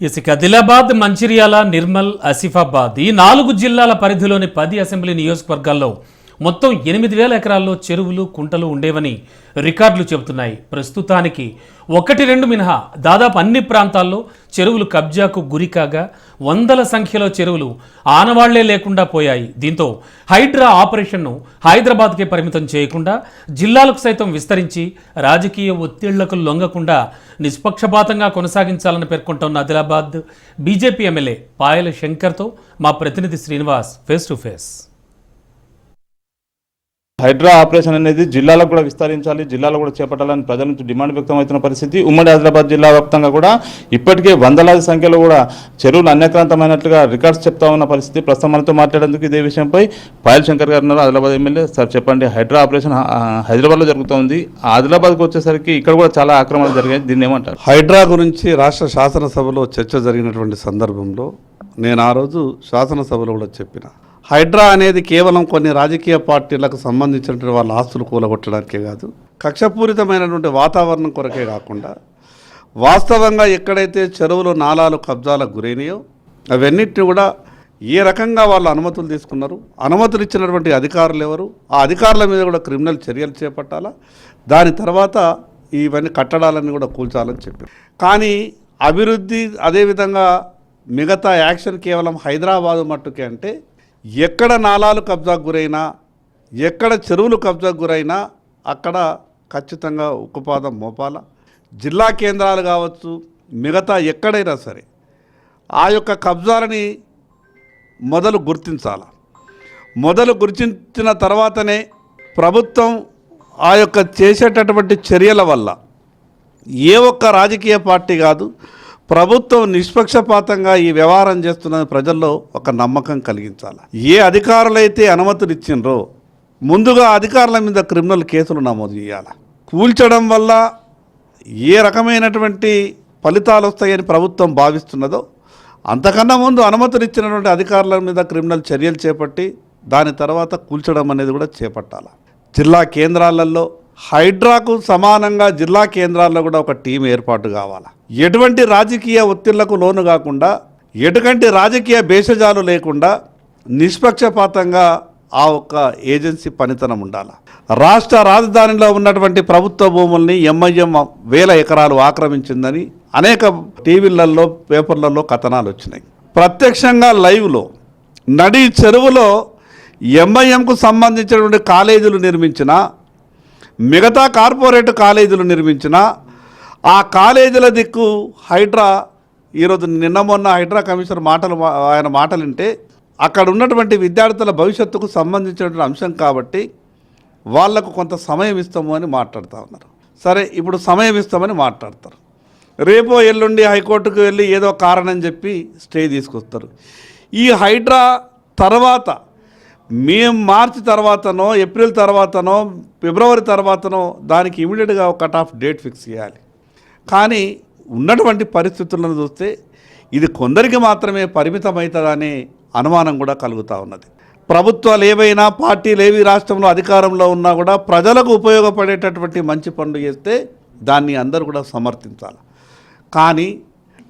ఇసుక ఆదిలాబాద్ మంచిర్యాల నిర్మల్ ఆసిఫాబాద్ ఈ నాలుగు జిల్లాల పరిధిలోని పది అసెంబ్లీ నియోజకవర్గాల్లో మొత్తం ఎనిమిది వేల ఎకరాల్లో చెరువులు కుంటలు ఉండేవని రికార్డులు చెబుతున్నాయి. ప్రస్తుతానికి ఒకటి రెండు మినహా దాదాపు అన్ని ప్రాంతాల్లో చెరువులు కబ్జాకు గురికాగా వందల సంఖ్యలో చెరువులు ఆనవాళ్ళే లేకుండా పోయాయి. దీంతో హైడ్రా ఆపరేషన్ను హైదరాబాద్కే పరిమితం చేయకుండా జిల్లాలకు సైతం విస్తరించి రాజకీయ ఒత్తిళ్ళకు లొంగకుండా నిష్పక్షపాతంగా కొనసాగించాలని పేర్కొంటున్న ఆదిలాబాద్ బీజేపీ ఎమ్మెల్యే పాయల శంకర్తో మా ప్రతినిధి Srinivas face to face. Hydraa operation అనేది జిల్లాలకు కూడా విస్తరించాలి జిల్లాలో కూడా చేపట్టాలని ప్రజల నుంచి డిమాండ్ వ్యక్తమవుతున్న పరిస్థితి. ఉమ్మడి ఆదిలాబాద్ జిల్లా వ్యాప్తంగా కూడా ఇప్పటికే వందలాది సంఖ్యలో కూడా చెరువులు అన్యక్రాంతమైనట్లుగా రికార్డ్స్ చెప్తా ఉన్న పరిస్థితి. ప్రస్తుతం మనతో మాట్లాడేందుకు ఇదే విషయంపై పాయల్ శంకర్ గారు ఉన్నారు. ఆదిలాబాద్ ఎమ్మెల్యే సార్ చెప్పండి హైడ్రా ఆపరేషన్ హైదరాబాద్లో జరుగుతోంది. ఆదిలాబాద్కి వచ్చేసరికి ఇక్కడ కూడా చాలా ఆక్రమణలు జరిగాయి. దీన్ని ఏమంటారు? హైడ్రా గురించి రాష్ట్ర శాసనసభలో చర్చ జరిగినటువంటి సందర్భంలో నేను ఆ రోజు శాసనసభలో కూడా చెప్పిన హైడ్రా అనేది కేవలం కొన్ని రాజకీయ పార్టీలకు సంబంధించినటువంటి వాళ్ళ ఆస్తులు కూలగొట్టడానికే కాదు కక్షపూరితమైనటువంటి వాతావరణం కొరకే కాకుండా వాస్తవంగా ఎక్కడైతే చెరువులు నాలాలు కబ్జాలకు గురైనాయో అవన్నిటిని కూడా ఏ రకంగా వాళ్ళు అనుమతులు తీసుకున్నారు అనుమతులు ఇచ్చినటువంటి అధికారులు ఎవరు ఆ అధికారుల మీద కూడా క్రిమినల్ చర్యలు చేపట్టాలా దాని తర్వాత ఇవన్నీ కట్టడాలన్నీ కూడా కూల్చాలని చెప్పారు కానీ అభివృద్ధి అదేవిధంగా మిగతా యాక్షన్ కేవలం హైదరాబాదు మట్టుకే అంటే ఎక్కడ నాలాలు కబ్జాకు గురైనా ఎక్కడ చెరువులు కబ్జాకు గురైనా అక్కడ ఖచ్చితంగా ఉక్కుపాదం మోపాల. జిల్లా కేంద్రాలు కావచ్చు మిగతా ఎక్కడైనా సరే ఆ యొక్క కబ్జాలని మొదలు గుర్తించాల. మొదలు గుర్తించిన తర్వాతనే ప్రభుత్వం ఆ యొక్క చేసేటటువంటి చర్యల వల్ల ఏ ఒక్క రాజకీయ పార్టీ కాదు ప్రభుత్వం నిష్పక్షపాతంగా ఈ వ్యవహారం చేస్తున్న ప్రజల్లో ఒక నమ్మకం కలిగించాలి. ఏ అధికారులైతే అనుమతులు ఇచ్చిండ్రో ముందుగా అధికారుల మీద క్రిమినల్ కేసులు నమోదు చేయాలి. కూల్చడం వల్ల ఏ రకమైనటువంటి ఫలితాలు వస్తాయని ప్రభుత్వం భావిస్తున్నదో అంతకన్నా ముందు అనుమతులు ఇచ్చినటువంటి అధికారుల మీద క్రిమినల్ చర్యలు చేపట్టి దాని తర్వాత కూల్చడం అనేది కూడా చేపట్టాలి. జిల్లా కేంద్రాలలో హైడ్రాకు సమానంగా జిల్లా కేంద్రాల్లో కూడా ఒక టీం ఏర్పాటు కావాలి? ఎటువంటి రాజకీయ ఒత్తిళ్ళకు లోను కాకుండా ఎటువంటి రాజకీయ భేషజాలు లేకుండా నిష్పక్షపాతంగా ఆ ఒక్క ఏజెన్సీ పనితనం ఉండాలి? రాష్ట్ర రాజధానిలో ఉన్నటువంటి ప్రభుత్వ భూముల్ని ఎంఐఎం వేల ఎకరాలు ఆక్రమించిందని అనేక టీవీలలో పేపర్లలో కథనాలు వచ్చినాయి. ప్రత్యక్షంగా లైవ్లో నడి చెరువులో ఎంఐఎంకు సంబంధించినటువంటి కాలేజీలు నిర్మించిన మిగతా కార్పొరేట్ కాలేజీలు నిర్మించిన ఆ కాలేజీల దిక్కు హైడ్రా ఈరోజు నిన్న మొన్న హైడ్రా కమిషనర్ మాటలు ఆయన మాటలు వింటే అక్కడ ఉన్నటువంటి విద్యార్థుల భవిష్యత్తుకు సంబంధించినటువంటి అంశం కాబట్టి వాళ్ళకు కొంత సమయం ఇస్తాము అని మాట్లాడుతూ ఉన్నారు. సరే ఇప్పుడు సమయం ఇస్తామని మాట్లాడతారు. రేపో ఎల్లుండి హైకోర్టుకు వెళ్ళి ఏదో కారణం చెప్పి స్టే తీసుకొస్తారు. ఈ హైడ్రా తర్వాత మే మార్చి తర్వాతనో ఏప్రిల్ తర్వాతనో ఫిబ్రవరి తర్వాతనో దానికి ఇమీడియట్గా ఒక కట్ ఆఫ్ డేట్ ఫిక్స్ చేయాలి. కానీ ఉన్నటువంటి పరిస్థితులను చూస్తే ఇది కొందరికి మాత్రమే పరిమితమవుతుందనే అనుమానం కూడా కలుగుతూ ఉన్నది. ప్రభుత్వాలు ఏవైనా పార్టీలు ఏవి రాష్ట్రంలో అధికారంలో ఉన్నా కూడా ప్రజలకు ఉపయోగపడేటటువంటి మంచి పనులు చేస్తే దాన్ని అందరూ కూడా సమర్థించాలి. కానీ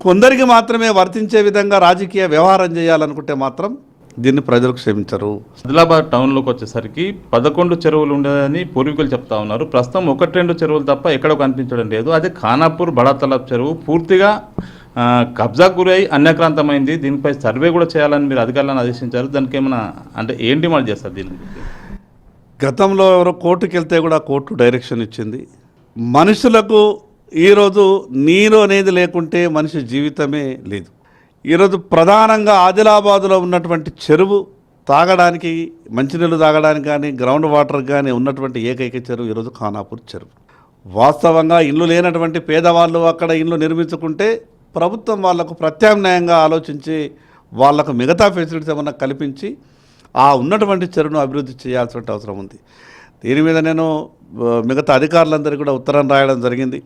కొందరికి మాత్రమే వర్తించే విధంగా రాజకీయ వ్యవహారం చేయాలనుకుంటే మాత్రం దీన్ని ప్రజలు క్షమించరు. ఆదిలాబాద్ టౌన్లోకి వచ్చేసరికి పదకొండు చెరువులు ఉండేదని పూర్వీకులు చెప్తా ఉన్నారు. ప్రస్తుతం ఒకటి రెండు చెరువులు తప్ప ఎక్కడ కనిపించడం లేదు. అదే ఖానాపూర్ బడా తలాబ్ చెరువు. పూర్తిగా కబ్జాకు గురై అన్యక్రాంతమైంది. దీనిపై సర్వే కూడా చేయాలని మీరు అధికారులను ఆదేశించారు. దానికి ఏమైనా అంటే ఏం డిమాండ్ చేస్తారు దీని? గతంలో ఎవరో కోర్టుకి వెళ్తే కూడా కోర్టు డైరెక్షన్ ఇచ్చింది. మనుషులకు ఈరోజు నీరు అనేది లేకుంటే మనిషి జీవితమే లేదు. ఈరోజు ప్రధానంగా ఆదిలాబాదులో ఉన్నటువంటి చెరువు తాగడానికి మంచినీళ్ళు తాగడానికి కానీ గ్రౌండ్ వాటర్ కానీ ఉన్నటువంటి ఏకైక చెరువు ఈరోజు ఖానాపూర్ చెరువు. వాస్తవంగా ఇల్లు లేనటువంటి పేదవాళ్ళు అక్కడ ఇల్లు నిర్మించుకుంటే ప్రభుత్వం వాళ్ళకు ప్రత్యామ్నాయంగా ఆలోచించి వాళ్ళకు మిగతా ఫెసిలిటీస్ ఏమన్నా కల్పించి ఆ ఉన్నటువంటి చెరువును అభివృద్ధి చేయాల్సిన అవసరం ఉంది. దీని మీద నేను మిగతా అధికారులందరికీ కూడా ఉత్తరం రాయడం జరిగింది.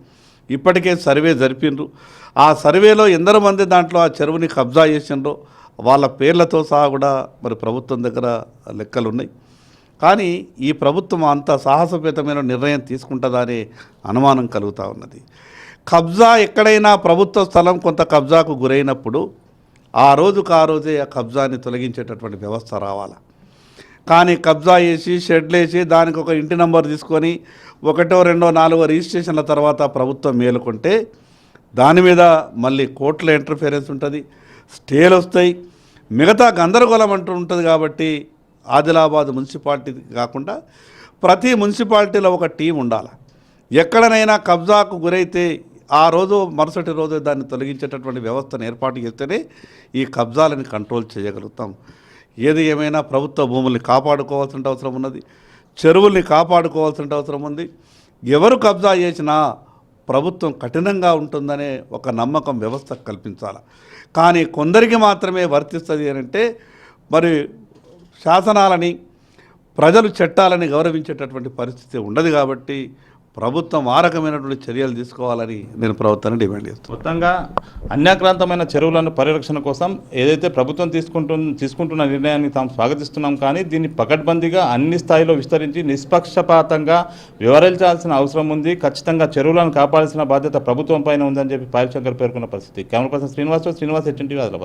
ఇప్పటికే సర్వే జరిపిండ్రు. ఆ సర్వేలో ఎందరో మంది దాంట్లో ఆ చెరువుని కబ్జా చేసిండ్రో వాళ్ళ పేర్లతో సహా కూడా మరి ప్రభుత్వం దగ్గర లెక్కలు ఉన్నాయి కానీ ఈ ప్రభుత్వం అంత సాహసపేతమైన నిర్ణయం తీసుకుంటుందా అనుమానం కలుగుతూ ఉన్నది. కబ్జా ఎక్కడైనా ప్రభుత్వ స్థలం కొంత కబ్జాకు గురైనప్పుడు ఆ రోజుకు ఆ రోజే ఆ కబ్జాని తొలగించేటటువంటి వ్యవస్థ రావాలి? కానీ కబ్జా చేసి షెడ్లేసి దానికి ఒక ఇంటి నంబర్ తీసుకొని ఒకటో రెండో నాలుగో రిజిస్ట్రేషన్ల తర్వాత ప్రభుత్వం మేలుకుంటే దాని మీద మళ్ళీ కోర్టుల ఇంటర్ఫిరెన్స్ ఉంటుంది స్టేలు వస్తాయి. మిగతా గందరగోళం అంటూ ఉంటుంది కాబట్టి ఆదిలాబాద్ మున్సిపాలిటీ కాకుండా ప్రతి మున్సిపాలిటీలో ఒక టీం ఉండాలి. ఎక్కడనైనా కబ్జాకు గురైతే ఆ రోజు మరుసటి రోజు దాన్ని తొలగించేటటువంటి వ్యవస్థను ఏర్పాటు చేస్తేనే ఈ కబ్జాలని కంట్రోల్ చేయగలుగుతాం. ఏది ఏమైనా ప్రభుత్వ భూముల్ని కాపాడుకోవాల్సిన అవసరం ఉన్నది. చెరువుల్ని కాపాడుకోవాల్సిన అవసరం ఉంది. ఎవరు కబ్జా చేసినా ప్రభుత్వం కఠినంగా ఉంటుందనే ఒక నమ్మకం వ్యవస్థ కల్పించాలి. కానీ కొందరికి మాత్రమే వర్తిస్తుంది అని అంటే మరి శాసనాలని ప్రజలు చట్టాలని గౌరవించేటటువంటి పరిస్థితి ఉండదు కాబట్టి ప్రభుత్వం ఆ రకమైనటువంటి చర్యలు తీసుకోవాలని నేను ప్రభుత్వాన్ని డిమాండ్ చేస్తాను మొత్తంగా అన్యాక్రాంతమైన చెరువులను పరిరక్షణ కోసం ఏదైతే ప్రభుత్వం తీసుకుంటు తీసుకుంటున్న నిర్ణయాన్ని తాము స్వాగతిస్తున్నాం కానీ దీన్ని పకడ్బందీగా అన్ని స్థాయిలో విస్తరించి నిష్పక్షపాతంగా వివరించాల్సిన అవసరం ఉంది. ఖచ్చితంగా చెరువులను కాపాడాల్సిన బాధ్యత ప్రభుత్వం పైన ఉందని చెప్పి పాయల్ శంకర్ పేర్కొన్న పరిస్థితి. Camera person Srinivasarao Srinivas HNT Adilabad.